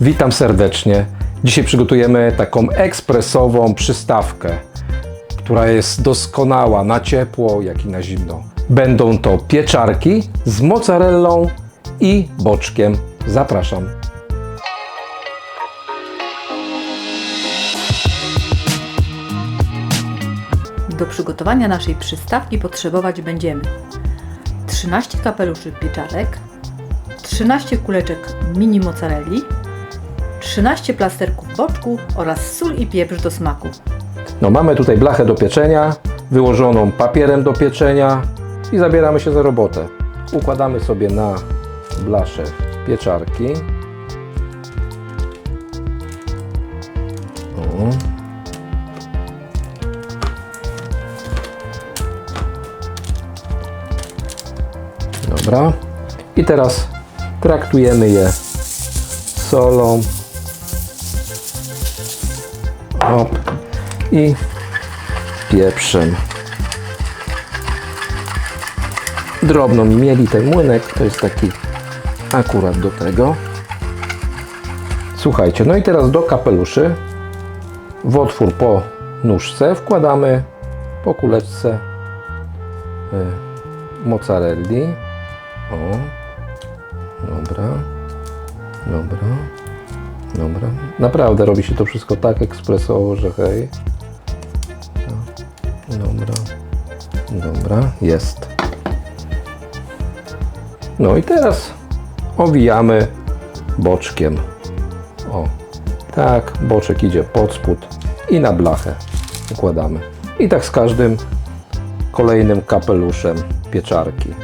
Witam serdecznie. Dzisiaj przygotujemy taką ekspresową przystawkę, która jest doskonała na ciepło, jak i na zimno. Będą to pieczarki z mozzarellą i boczkiem. Zapraszam. Do przygotowania naszej przystawki potrzebować będziemy 13 kapeluszy pieczarek, 13 kuleczek mini mozzarelli, 13 plasterków boczku oraz sól i pieprz do smaku. No, mamy tutaj blachę do pieczenia, wyłożoną papierem do pieczenia i zabieramy się za robotę. Układamy sobie na blaszę pieczarki. O. Dobra. I teraz traktujemy je solą. Hop. I pieprzem. Drobno mi mieli ten młynek, to jest taki akurat do tego. Słuchajcie, no i teraz do kapeluszy w otwór po nóżce wkładamy po kuleczce y, mozzarelli. O, dobra, dobra, dobra. Naprawdę robi się to wszystko tak ekspresowo, że hej. Dobra, dobra, jest. No i teraz owijamy boczkiem. O, tak, boczek idzie pod spód i na blachę układamy. I tak z każdym kolejnym kapeluszem pieczarki.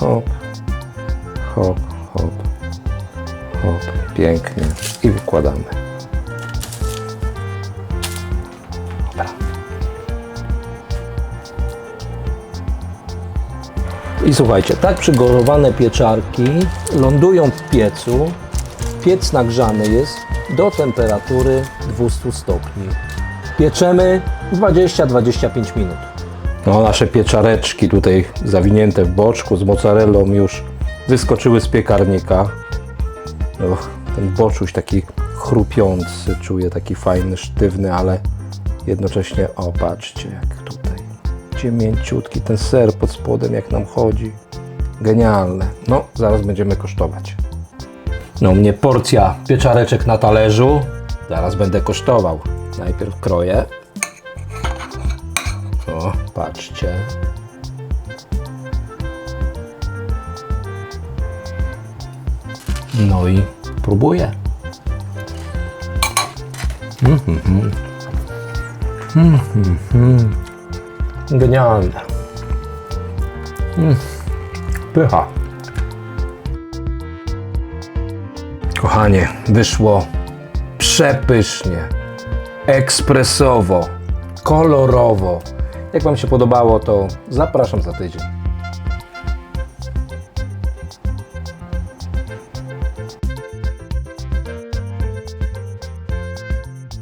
O. Hop, hop, hop, pięknie i wykładamy. Dobra. I słuchajcie, tak przygotowane pieczarki lądują w piecu. Piec nagrzany jest do temperatury 200 stopni. Pieczemy 20-25 minut. No, nasze pieczareczki tutaj zawinięte w boczku z mozzarellą już wyskoczyły z piekarnika. No, ten boczuś taki chrupiący, czuję taki fajny, sztywny, ale jednocześnie, o patrzcie jak tutaj, gdzie mięciutki ten ser pod spodem jak nam chodzi. Genialne. No, zaraz będziemy kosztować. No, mnie porcja pieczareczek na talerzu. Zaraz będę kosztował. Najpierw kroję. O, patrzcie. No i próbuję. Mhm. Genialne. Mm. Pycha. Kochanie, wyszło przepysznie, ekspresowo, kolorowo. Jak Wam się podobało, to zapraszam za tydzień.